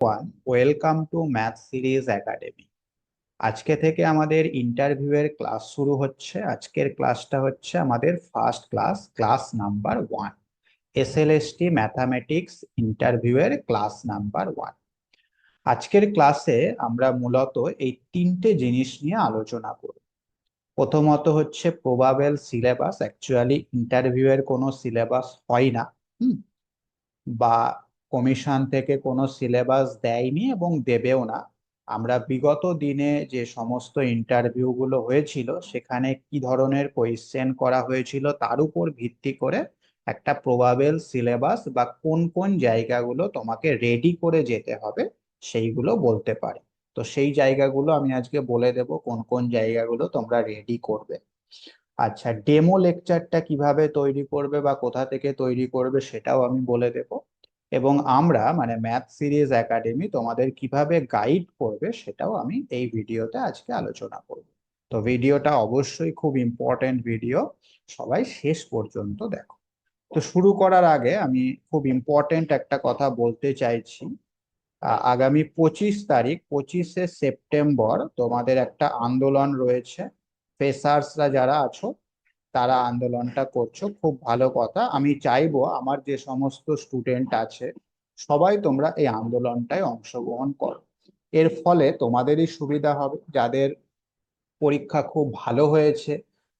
One welcome to Math Series Academy আজকে থেকে আমাদের ইন্টারভিউয়ের ক্লাস শুরু হচ্ছে। আজকের ক্লাসটা হচ্ছে আমাদের first class class number one SLST mathematics ইন্টারভিউয়ের ক্লাস নাম্বার ওয়ান আজকের ক্লাসে আমরা মূলত এই তিনটে জিনিস নিয়ে আলোচনা করব। প্রথমত হচ্ছে প্রবাবেল সিলেবাস অ্যাকচুয়ালি ইন্টারভিউয়ের কোনো সিলেবাস হয় না। বা কমিশন থেকে কোনো সিলেবাস দেয়নি এবং দেবেও না। আমরা বিগত দিনে যে সমস্ত ইন্টারভিউগুলো হয়েছিল, সেখানে কি ধরনের কোয়েশ্চেন করা হয়েছিল তার উপর ভিত্তি করে একটা প্রবাবেল সিলেবাস বা কোন কোন জায়গাগুলো তোমাকে রেডি করে যেতে হবে সেইগুলো বলতে পারি। তো সেই জায়গাগুলো আমি আজকে বলে দেব কোন কোন জায়গাগুলো তোমরা রেডি করবে। আচ্ছা ডেমো লেকচারটা কীভাবে তৈরি করবে বা কোথা থেকে তৈরি করবে সেটাও আমি বলে দেব। এবং আমরা মানে ম্যাথ সিরিজ একাডেমি তোমাদের কীভাবে গাইড করবে সেটাও আমি এই ভিডিওতে আজকে আলোচনা করব। তো ভিডিওটা অবশ্যই খুব ইম্পর্টেন্ট ভিডিও সবাই শেষ পর্যন্ত দেখো। তো শুরু করার আগে আমি খুব ইম্পর্টেন্ট একটা কথা বলতে চাইছি। আগামী পঁচিশ তারিখ, পঁচিশে সেপ্টেম্বর তোমাদের একটা আন্দোলন রয়েছে। ফেসার্সরা যারা আছো তারা আন্দোলনটা করছ, খুব ভালো কথা। আমি চাইব আমার যে সমস্ত স্টুডেন্ট আছে, সবাই তোমরা এই আন্দোলনটায় অংশগ্রহণ করো। এর ফলে তোমাদেরই সুবিধা হবে। যাদের পরীক্ষা খুব ভালো হয়েছে,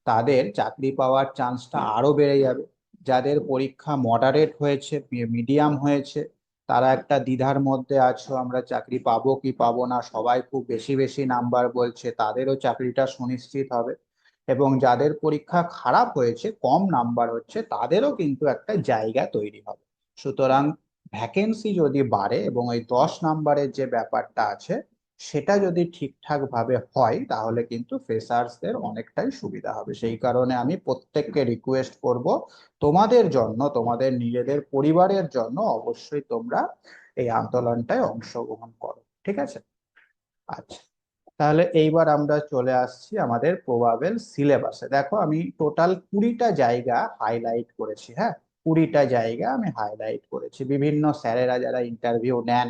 তাদের চাকরি পাওয়ার চান্সটা আরও বেড়ে যাবে। যাদের পরীক্ষা মডারেট হয়েছে মিডিয়াম হয়েছে, তারা একটা দ্বিধার মধ্যে আছো, আমরা চাকরি পাবো কি পাবো না, সবাই খুব বেশি বেশি নাম্বার বলছে, তাদেরও চাকরিটা সুনিশ্চিত হবে। এবং যাদের পরীক্ষা খারাপ হয়েছে, কম নাম্বার হচ্ছে, তাদেরও কিন্তু একটা জায়গা তৈরি হবে। সুতরাং ভ্যাকেন্সি যদি বাড়ে এবং ওই দশ নাম্বারের যে ব্যাপারটা আছে, সেটা যদি ঠিকঠাক ভাবে হয়, তাহলে কিন্তু ফ্রেশার্সদের অনেকটাই সুবিধা হবে। সেই কারণে আমি প্রত্যেককে রিকোয়েস্ট করব, তোমাদের জন্য, তোমাদের নিজেদের পরিবারের জন্য অবশ্যই তোমরা এই আন্দোলনটায় অংশগ্রহণ করো। ঠিক আছে? আচ্ছা। তাহলে এইবার আমরা চলে আসছি আমাদের প্রবাবেল সিলেবাসে দেখো, আমি টোটাল কুড়িটা জায়গা হাইলাইট করেছি হ্যাঁ? কুড়িটা জায়গা আমি হাইলাইট করেছি। বিভিন্ন স্যারেরা যারা ইন্টারভিউ নেন,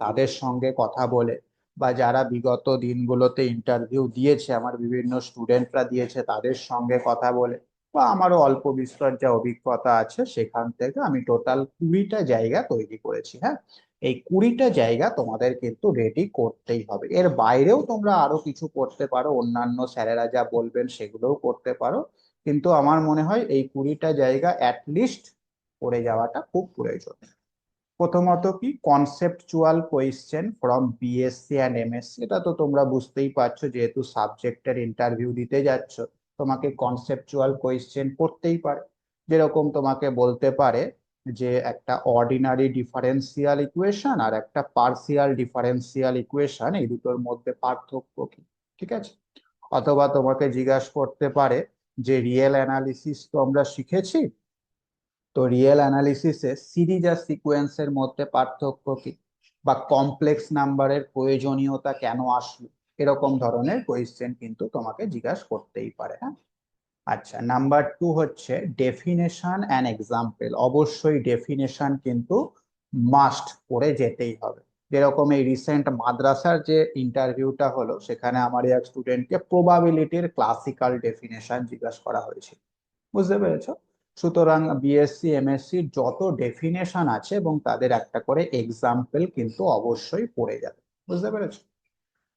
তাদের সঙ্গে কথা বলে, বা যারা বিগত দিনগুলোতে ইন্টারভিউ দিয়েছে, আমার বিভিন্ন স্টুডেন্টরা দিয়েছে, তাদের সঙ্গে কথা বলে, বা আমারও অল্প বিস্তর যা অভিজ্ঞতা আছে, সেখান থেকে আমি টোটাল কুড়িটা জায়গা তৈরি করেছি হ্যাঁ? এই কুড়িটা জায়গা তোমাদের কিন্তু রেডি করতেই হবে। এর বাইরেও তোমরা আরও কিছু করতে পারো, অন্যান্য স্যারেরা যা বলবেন সেগুলোও করতে পারো। কিন্তু আমার মনে হয় এই কুড়িটা জায়গা অ্যাটলিস্ট করে যাওয়াটা খুব প্রয়োজন। প্রথমত কি? Conceptual question from BSc and MSc এটা তো তোমরা বুঝতেই পারছ, যেহেতু সাবজেক্টের ইন্টারভিউ দিতে যাচ্ছ, তোমাকে কনসেপচুয়াল কোয়েশ্চেন করতেই পারে। যেরকম তোমাকে বলতে পারে যে একটা অর্ডিনারি ডিফারেন্সিয়াল ইকুয়েশন আর একটা পার্সিয়াল ডিফারেন্সিয়াল ইকুয়েশন এই দুটোর মধ্যে পার্থক্য কি? ঠিক আছে? অথবা তোমাকে জিজ্ঞাসা করতে পারে যে রিয়েল অ্যানালিসিস তো আমরা শিখেছি, তো রিয়েল অ্যানালিসিসে সিরিজ আর সিকোয়েন্সের মধ্যে পার্থক্য কি? বা কমপ্লেক্স নাম্বারের প্রয়োজনীয়তা কেন আসলো? এরকম ধরনের কোয়েশ্চেন কিন্তু তোমাকে জিজ্ঞাসা করতেই পারে হ্যাঁ? আচ্ছা নাম্বার টু হচ্ছে ডেফিনেশন অ্যান্ড এক্সাম্পল অবশ্যই ডেফিনেশন কিন্তু মাস্ট করে যেতেই হবে। যেরকম এই রিসেন্ট মাদ্রাসার যে ইন্টারভিউটা হলো, সেখানে আমার এক স্টুডেন্টকে প্রবাবিলিটির ক্লাসিক্যাল ডেফিনেশন জিজ্ঞাসা করা হয়েছিল। বুঝতে পেরেছ? সুতরাং বিএসসি এমএসসি যত ডেফিনেশন আছে এবং তাদের একটা করে এক্সাম্পল কিন্তু অবশ্যই পড়ে যাবে। বুঝতে পেরেছ?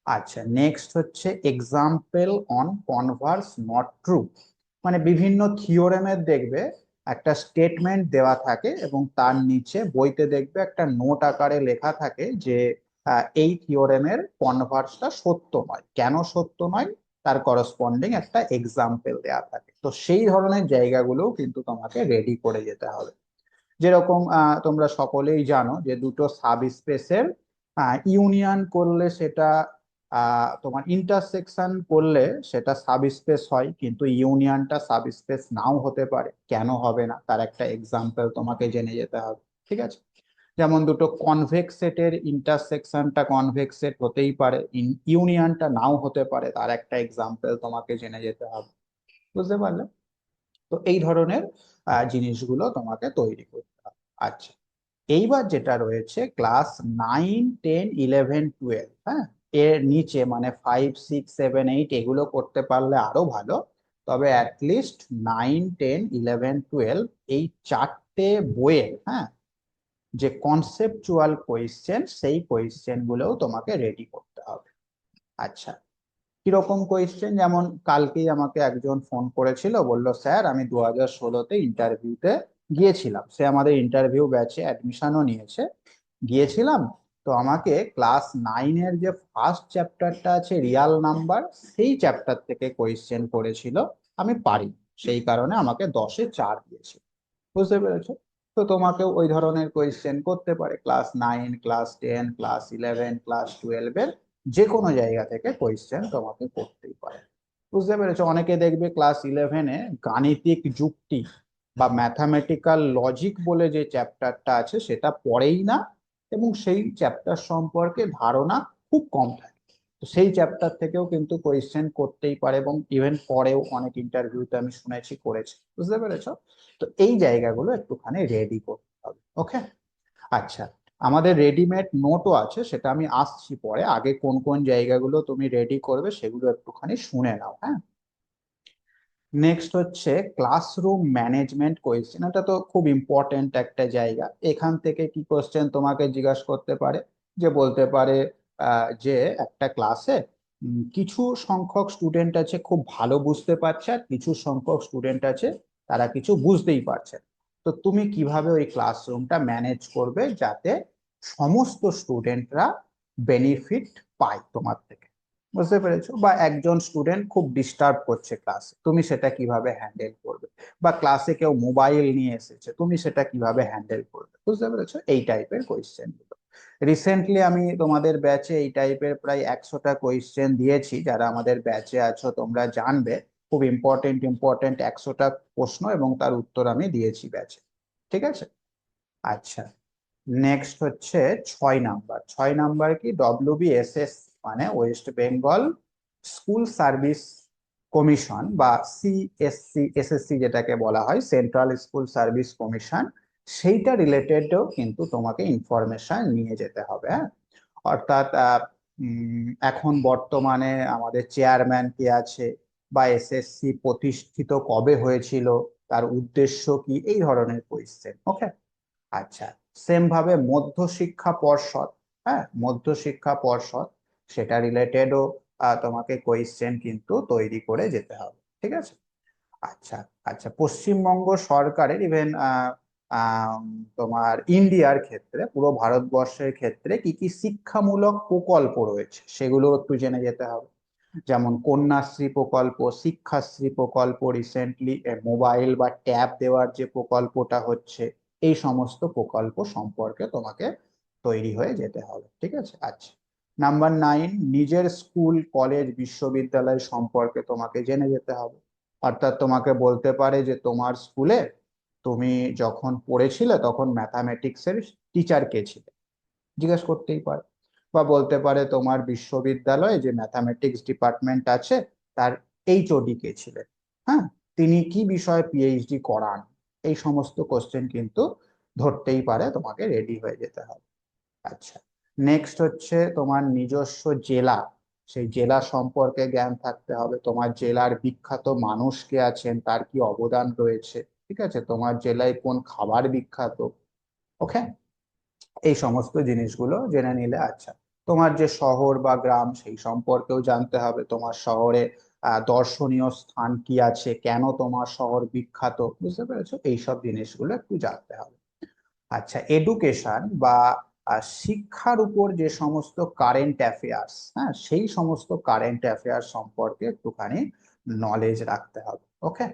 আচ্ছা নেক্সট হচ্ছে example on converse not true মানে বিভিন্ন থিওরেমের দেখবে একটা স্টেটমেন্ট দেওয়া থাকে এবং তার নিচে বইতে দেখবে একটা নোট আকারে লেখা থাকে যে এই থিওরেমের কনভার্সটা সত্য নয়। কেন সত্য নয়? তার করসপন্ডিং একটা এক্সাম্পল দেওয়া থাকে। তো সেই ধরনের জায়গাগুলো কিন্তু তোমাকে রেডি করে যেতে হবে। যেরকম তোমরা সকলেই জানো যে দুটো সাব স্পেসের ইউনিয়ন করলে সেটা তোমার ইন্টারসেকশন করলে সেটা সাব স্পেস হয়, কিন্তু ইউনিয়নটা সাব স্পেস নাও হতে পারে। কেন হবে না? তার একটা এক্সাম্পল তোমাকে জেনে যেতে হবে, ঠিক আছে? যেমন দুটো কনভেক্স সেটের ইন্টারসেকশনটা কনভেক্স সেট হতেই পারে ইউনিয়নটা নাও হতে পারে, তার একটা এক্সাম্পল তোমাকে জেনে যেতে হবে, বুঝতে পারলে? তো এই ধরনের জিনিসগুলো তোমাকে তৈরি করতে হবে। আচ্ছা এইবার যেটা রয়েছে class nine ten eleven twelve হ্যাঁ? এর নিচে মানে ফাইভ সিক্স সেভেন এইট এগুলো করতে পারলে আরও ভালো। তবে at least nine ten eleven twelve এই চারটে বইয়ের হ্যাঁ যে কনসেপচুয়াল কোয়েশ্চেন সেই কোয়েশ্চেন গুলোও তোমাকে রেডি করতে হবে। আচ্ছা কীরকম কোয়েশ্চেন যেমন কালকেই আমাকে একজন ফোন করেছিল, বলল, স্যার, আমি দু হাজার ষোলোতে ইন্টারভিউতে গিয়েছিলাম। সে আমাদের ইন্টারভিউ ব্যাচে অ্যাডমিশনও নিয়েছে। গিয়েছিলাম তো আমাকে ক্লাস নাইনের যে ফার্স্ট চ্যাপ্টারটা আছে রিয়াল নাম্বার সেই চ্যাপ্টার থেকে কোয়েশ্চেন করেছিল, আমি পারি। সেই কারণে আমাকে দশে চার দিয়েছে। বুঝতে পেরেছ? তো তোমাকেও ওই ধরনের কোয়েশ্চেন করতে পারে। Class nine, class ten, class eleven class টুয়েলভের যে কোনো জায়গা থেকে কোয়েশ্চেন তোমাকে করতেই পারে। বুঝতে পেরেছ? অনেকে দেখবে ক্লাস ইলেভেনে গাণিতিক যুক্তি বা ম্যাথামেটিক্যাল লজিক বলে যে চ্যাপ্টারটা আছে, সেটা পড়েই না এবং সেই চ্যাপ্টার সম্পর্কে ধারণা খুব কম থাকে। তো সেই চ্যাপ্টার থেকেও কিন্তু কোয়েশ্চেন করতেই পারে এবং ইভেন পরেও অনেক ইন্টারভিউতে আমি শুনেছি, করেছে। বুঝতে পেরেছ? তো এই জায়গাগুলো একটুখানি রেডি করতে হবে ওকে আচ্ছা আমাদের রেডিমেড নোটও আছে, সেটা আমি আসছি পরে। আগে কোন কোন জায়গাগুলো তুমি রেডি করবে সেগুলো একটুখানি শুনে নাও হ্যাঁ? নেক্সট হচ্ছে ক্লাসরুম ম্যানেজমেন্ট কোয়েশ্চেন এটা তো খুব ইম্পর্টেন্ট একটা জায়গা। এখান থেকে কি কোয়েশ্চেন তোমাকে জিজ্ঞাসা করতে পারে? যে বলতে পারে যে একটা ক্লাসে কিছু সংখ্যক স্টুডেন্ট আছে খুব ভালো বুঝতে পারছে আর কিছু সংখ্যক স্টুডেন্ট আছে তারা কিছু বুঝতেই পারছে। তো তুমি কীভাবে ওই ক্লাসরুমটা ম্যানেজ করবে যাতে সমস্ত স্টুডেন্টরা বেনিফিট পায় তোমার থেকে? বুঝতে পেরেছ? বা একজন স্টুডেন্ট খুব ডিস্টার্ব করছে ক্লাসে তুমি সেটা কীভাবে হ্যান্ডেল করবে? বা ক্লাসে কেউ মোবাইল নিয়ে এসেছে, তুমি সেটা কীভাবে হ্যান্ডেল করবে? বুঝতে পেরেছ? এই টাইপের কোয়েশ্চেনগুলো। রিসেন্টলি আমি তোমাদের ব্যাচে এই টাইপের প্রায় একশোটা কোয়েশ্চেন দিয়েছি, যারা আমাদের ব্যাচে আছো, তোমরা জানবে। খুব ইম্পর্টেন্ট ইম্পর্টেন্ট একশোটা প্রশ্ন এবং তার উত্তর আমি দিয়েছি ব্যাচে ঠিক আছে? আচ্ছা নেক্সট হচ্ছে ছয় নাম্বার ছয় নাম্বার কি ডব্লিউবিএসএস মানে West Bengal school service commission বা সিএসসি এসএসসি যেটাকে বলা হয় সেন্ট্রাল স্কুল সার্ভিস কমিশন সেইটা রিলেটেডও কিন্তু তোমাকে ইনফরমেশন নিয়ে যেতে হবে হ্যাঁ? অর্থাৎ এখন বর্তমানে আমাদের চেয়ারম্যান কে আছে বা এসএসসি প্রতিষ্ঠিত কবে হয়েছিল, তার উদ্দেশ্য কি, এই ধরনের কোয়েশ্চেন ওকে আচ্ছা সেম ভাবে মধ্যশিক্ষা পর্ষদ হ্যাঁ? মধ্যশিক্ষা পর্ষদ সেটা রিলেটেডও তোমাকে কোয়েশ্চেন কিন্তু তৈরি করে যেতে হবে, ঠিক আছে? আচ্ছা আচ্ছা পশ্চিমবঙ্গ সরকারের ইভেন তোমার ইন্ডিয়ার ক্ষেত্রে, পুরো ভারতবর্ষের ক্ষেত্রে কি কি শিক্ষামূলক প্রকল্প রয়েছে? সেগুলো একটু জেনে যেতে হবে। যেমন কন্যাশ্রী প্রকল্প, শিক্ষাশ্রী প্রকল্প রিসেন্টলি মোবাইল বা ট্যাব দেওয়ার যে প্রকল্পটা হচ্ছে, এই সমস্ত প্রকল্প সম্পর্কে তোমাকে তৈরি হয়ে যেতে হবে, ঠিক আছে? আচ্ছা নাম্বার নাইন নিজের স্কুল কলেজ বিশ্ববিদ্যালয় সম্পর্কে তোমাকে জেনে যেতে হবে। অর্থাৎ তোমাকে বলতে পারে যে তোমার স্কুলে তুমি যখন পড়েছিলে তখন ম্যাথামেটিক্সের টিচার কে ছিলে। জিজ্ঞেস করতেই পারে। বা বলতে পারে তোমার বিশ্ববিদ্যালয়ে যে ম্যাথামেটিক্স ডিপার্টমেন্ট আছে, তার এইচওডি কে ছিলেন হ্যাঁ তিনি কি বিষয়ে পিএইচডি করান? এই সমস্ত কোশ্চেন কিন্তু ধরতেই পারে, তোমাকে রেডি হয়ে যেতে হবে। আচ্ছা। নেক্সট হচ্ছে তোমার নিজস্ব জেলা। সেই জেলা সম্পর্কে জ্ঞান থাকতে হবে। তোমার জেলার বিখ্যাত মানুষ কে আছেন, তার কি অবদান রয়েছে? ঠিক আছে? তোমার জেলায় কোন খাবার বিখ্যাত? ওকে এই সমস্ত জিনিসগুলো জেনে নিলে আচ্ছা। তোমার যে শহর বা গ্রাম, সেই সম্পর্কেও জানতে হবে। তোমার শহরে দর্শনীয় স্থান কি আছে? কেন তোমার শহর বিখ্যাত? বুঝতে পেরেছ? এইসব জিনিসগুলো একটু জানতে হবে। আচ্ছা এডুকেশন বা শিক্ষার উপর যে সমস্ত কারেন্ট অ্যাফেয়ার্স হ্যাঁ সেই সমস্ত কারেন্ট অ্যাফেয়ার্স সম্পর্কে একটুখানি নলেজ রাখতে হবে ওকে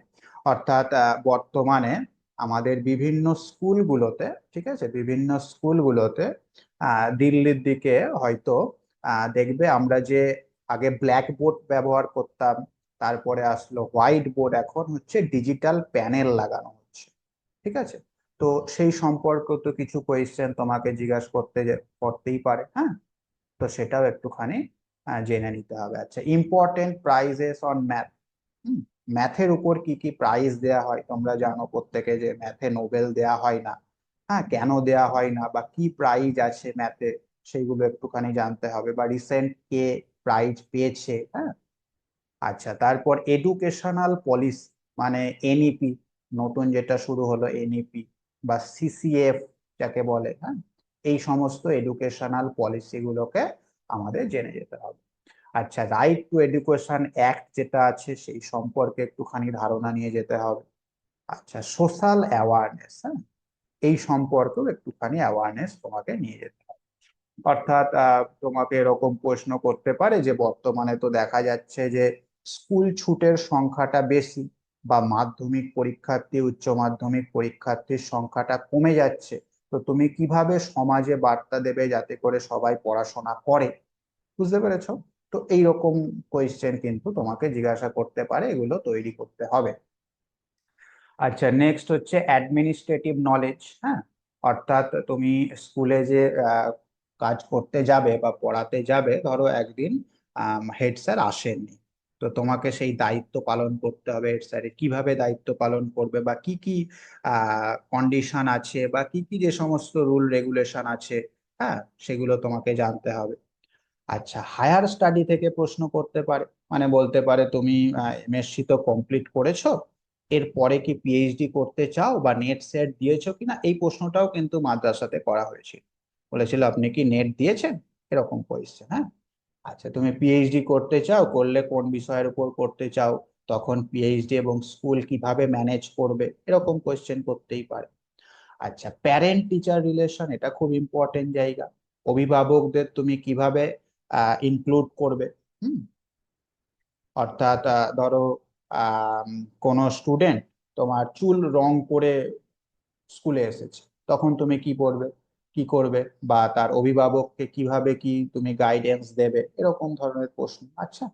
অর্থাৎ বর্তমানে আমাদের বিভিন্ন স্কুলগুলোতে ঠিক আছে? বিভিন্ন স্কুলগুলোতে দিল্লির দিকে হয়তো দেখবে আমরা যে আগে ব্ল্যাক বোর্ড ব্যবহার করতাম, তারপরে আসলো হোয়াইট বোর্ড এখন হচ্ছে ডিজিটাল প্যানেল লাগানো হচ্ছে, ঠিক আছে? তো সেই সম্পর্ক তো কিছু কোয়েশ্চেন তোমাকে জিজ্ঞাসা করতে করতেই পারে হ্যাঁ? তো সেটাও একটুখানি জেনে নিতে হবে। আচ্ছা ইম্পর্টেন্ট প্রাইজেস অন ম্যাথ ম্যাথের উপর কি কি প্রাইজ দেয়া হয়? তোমরা জানো প্রত্যেকে যে ম্যাথে নোবেল দেয়া হয় না। হ্যাঁ কেন দেয়া হয় না? বা কি প্রাইজ আছে ম্যাথে সেইগুলো একটুখানি জানতে হবে। বা রিসেন্ট কে প্রাইজ পেয়েছে? হ্যাঁ? আচ্ছা তারপর এডুকেশনাল পলিসি মানে এনইপি নতুন যেটা শুরু হলো এনইপি বা সিসিএফ যাকে বলে হ্যাঁ? এই সমস্ত এডুকেশনাল পলিসিগুলোকে আমাদের জেনে যেতে হবে। আচ্ছা রাইট টু এডুকেশন অ্যাক্ট যেটা আছে, সেই সম্পর্কে একটুখানি ধারণা নিয়ে যেতে হবে। আচ্ছা সোশ্যাল অ্যাওয়ারনেস হ্যাঁ? এই সম্পর্কেও একটুখানি অ্যাওয়ারনেস তোমাকে নিয়ে যেতে হবে। অর্থাৎ তোমাকে এরকম প্রশ্ন করতে পারে যে, বর্তমানে তো দেখা যাচ্ছে যে স্কুল ছুটের সংখ্যাটা বেশি। বা মাধ্যমিক পরীক্ষার্থী, উচ্চ মাধ্যমিক পরীক্ষার্থীর সংখ্যাটা কমে যাচ্ছে, তো তুমি কীভাবে সমাজে বার্তা দেবে যাতে করে সবাই পড়াশোনা করে? বুঝতে পেরেছ? তো এইরকম কোয়েশ্চেন কিন্তু তোমাকে জিজ্ঞাসা করতে পারে, এগুলো তৈরি করতে হবে। আচ্ছা নেক্সট হচ্ছে অ্যাডমিনিস্ট্রেটিভ নলেজ হ্যাঁ? অর্থাৎ তুমি স্কুলে যে কাজ করতে যাবে বা পড়াতে যাবে, ধরো একদিন হেড স্যার আসেননি। তো তোমাকে সেই দায়িত্ব পালন করতে হবে হেড স্যারের কীভাবে দায়িত্ব পালন করবে বা কি কি কন্ডিশন আছে বা কি কি যে সমস্ত রুল রেগুলেশন আছে হ্যাঁ সেগুলো তোমাকে জানতে হবে। আচ্ছা হায়ার স্টাডি থেকে প্রশ্ন করতে পারে মানে বলতে পারে তুমি এমএসসি তো কমপ্লিট করেছ এরপরে কি পিএইচডি করতে চাও বা নেট সেট দিয়েছ কিনা, এই প্রশ্নটাও কিন্তু মাদ্রাসাতে করা হয়েছিল। বলেছিল আপনি কি নেট দিয়েছেন? এরকম কোয়েশ্চেন হ্যাঁ। আচ্ছা তুমি পিএইচডি করতে চাও, করলে কোন বিষয়ের উপর করতে চাও, তখন পিএইচডি এবং স্কুল কীভাবে ম্যানেজ করবে, এরকম কোয়েশ্চেন করতেই পারে। আচ্ছা প্যারেন্ট টিচার রিলেশন এটা খুব ইম্পর্টেন্ট জায়গা। অভিভাবকদের তুমি কীভাবে ইনক্লুড করবে, হুম? অর্থাৎ ধরো কোনো স্টুডেন্ট তোমার চুল রং করে স্কুলে এসেছে, তখন তুমি কি করবে? কি করবে বা তার অভিভাবককে কীভাবে কি তুমি গাইডেন্স দেবে, এরকম ধরনের প্রশ্ন। আচ্ছা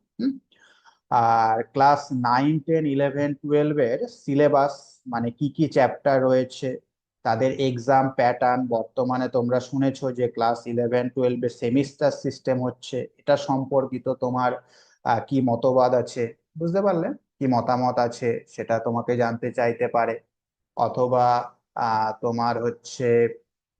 আর ক্লাস নাইন টেন ইলেভেন টুয়েলভের সিলেবাস মানে কি কি চ্যাপ্টার রয়েছে, তাদের এক্সাম প্যাটার্ন বর্তমানে তোমরা শুনেছো যে ক্লাস ইলেভেন টুয়েলভে সেমিস্টার সিস্টেম হচ্ছে, এটা সম্পর্কিত তোমার কি মতবাদ আছে? বুঝতে পারলে? কি মতামত আছে? সেটা তোমাকে জানতে চাইতে পারে। অথবা তোমার হচ্ছে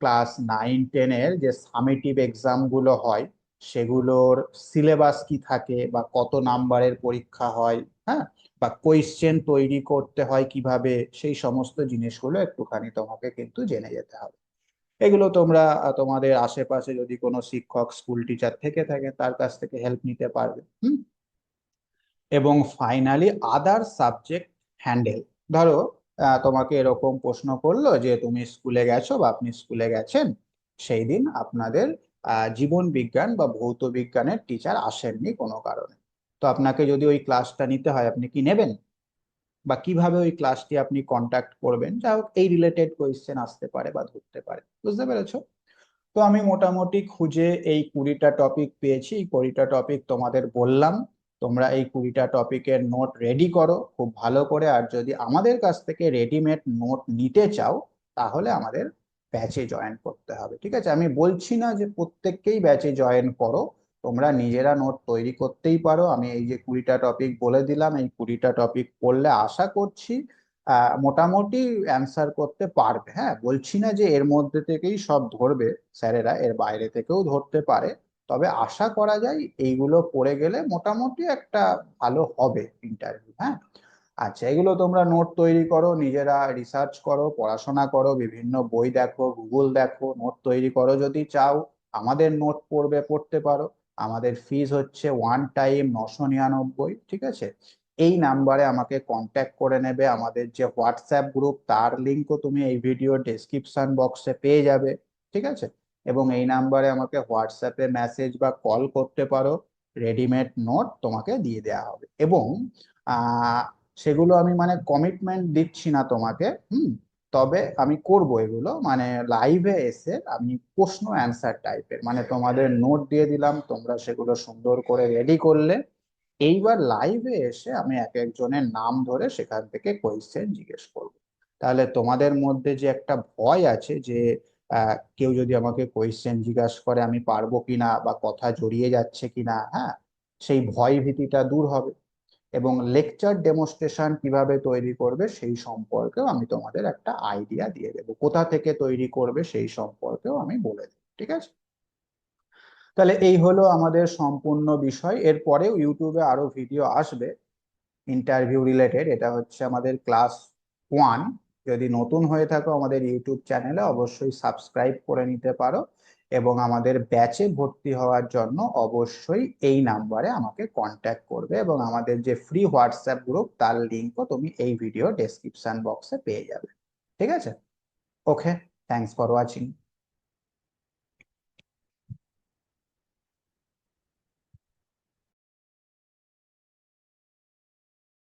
ক্লাস নাইন টেনের যে সামেটিভ এক্সামগুলো হয়, সেগুলোর সিলেবাস কি থাকে বা কত নাম্বারের পরীক্ষা হয় হ্যাঁ? বা কোয়েশ্চেন তৈরি করতে হয় কীভাবে, সেই সমস্ত জিনিসগুলো একটুখানি তোমাকে কিন্তু জেনে যেতে হবে। এগুলো তোমরা তোমাদের আশেপাশে যদি কোনো শিক্ষক স্কুল টিচার থেকে থাকে, তার কাছ থেকে হেল্প নিতে পারবে, হুম? এবং ফাইনালি আদার সাবজেক্ট হ্যান্ডেল ধরো তোমাকে এরকম প্রশ্ন করল যে তুমি স্কুলে গেছো বা আপনি স্কুলে গেছেন, সেই দিন আপনাদের জীবন বিজ্ঞান বা ভৌত বিজ্ঞানের টিচার আসেননি কোনো কারণে। তো আপনাকে যদি ওই ক্লাসটা নিতে হয়, আপনি কি নেবেন? বা কীভাবে ওই ক্লাসটি আপনি কন্ট্যাক্ট করবেন? যা হোক, এই রিলেটেড কোয়েশ্চেন আসতে পারে বা ধরতে পারে। বুঝতে পেরেছ? তো আমি মোটামুটি খুঁজে এই কুড়িটা টপিক পেয়েছি, এই কুড়িটা টপিক তোমাদের বললাম। তোমরা এই কুড়িটা টপিকের নোট রেডি করো, খুব ভালো করে। আর যদি আমাদের কাছ থেকে রেডিমেড নোট নিতে চাও, তাহলে আমাদের ব্যাচে জয়েন করতে হবে। ঠিক আছে? আমি বলছি না যে প্রত্যেককেই ব্যাচে জয়েন করো। তোমরা নিজেরা নোট তৈরি করতেই পারো। আমি এই যে কুড়িটা টপিক বলে দিলাম, এই কুড়িটা টপিক পড়লে আশা করছি মোটামুটি অ্যান্সার করতে পারবে। হ্যাঁ বলছি না যে এর মধ্যে থেকেই সব ধরবে। স্যারেরা এর বাইরে থেকেও ধরতে পারে। তবে আশা করা যায় এইগুলো পড়ে গেলে মোটামুটি একটা ভালো হবে ইন্টারভিউ হ্যাঁ? আচ্ছা এগুলো তোমরা নোট তৈরি করো, নিজেরা রিসার্চ করো, পড়াশোনা করো, বিভিন্ন বই দেখো গুগল দেখো নোট তৈরি করো যদি চাও। আমাদের নোট পড়বে, পড়তে পারো। আমাদের ফিজ হচ্ছে ওয়ান টাইম নশো নিরানব্বই, ঠিক আছে? এই নাম্বারে আমাকে কন্ট্যাক্ট করে নেবে। আমাদের যে হোয়াটসঅ্যাপ গ্রুপ তার লিঙ্কও তুমি এই ভিডিও ডেসক্রিপশন বক্সে পেয়ে যাবে, ঠিক আছে? এবং এই নাম্বারে আমাকে হোয়াটসঅ্যাপে মেসেজ বা কল করতে পারো। রেডিমেড নোট তোমাকে দিয়ে দেওয়া হবে। এবং সেগুলো আমি মানে কমিটমেন্ট দিচ্ছি না তোমাকে, হুম? তবে আমি করব এগুলো। মানে লাইভে এসে আমি প্রশ্ন অ্যান্সার টাইপের মানে তোমাদের নোট দিয়ে দিলাম, তোমরা সেগুলো সুন্দর করে রেডি করলে। এইবার লাইভে এসে আমি এক একজনের নাম ধরে সেখান থেকে কোয়েশ্চেন জিজ্ঞেস করব। তাহলে তোমাদের মধ্যে যে একটা ভয় আছে যে কেউ যদি আমাকে কোয়েশ্চেন জিজ্ঞাসা করে আমি পারব কিনা বা কথা জড়িয়ে যাচ্ছে কিনা হ্যাঁ সেই ভয় ভীতিটা দূর হবে। এবং লেকচার ডেমোস্ট্রেশন কীভাবে তৈরি করবে সেই সম্পর্কেও আমি তোমাদের একটা আইডিয়া দিয়ে দেবো। কোথা থেকে তৈরি করবে সেই সম্পর্কেও আমি বলে দেবো, ঠিক আছে? তাহলে এই হলো আমাদের সম্পূর্ণ বিষয়। এরপরেও ইউটিউবে আরও ভিডিও আসবে ইন্টারভিউ রিলেটেড এটা হচ্ছে আমাদের ক্লাস ওয়ান যদি নতুন হয়ে থাকো আমাদের ইউটিউব চ্যানেলে অবশ্যই সাবস্ক্রাইব করে নিতে পারো এবং আমাদের ব্যাচে ভর্তি হওয়ার জন্য অবশ্যই এই নাম্বারে আমাকে কন্ট্যাক্ট করবে এবং আমাদের যে ফ্রি হোয়াটসঅ্যাপ গ্রুপ তার লিঙ্কও তুমি এই ভিডিও ডেসক্রিপশন বক্সে পেয়ে যাবে। ঠিক আছে? Okay thanks for watching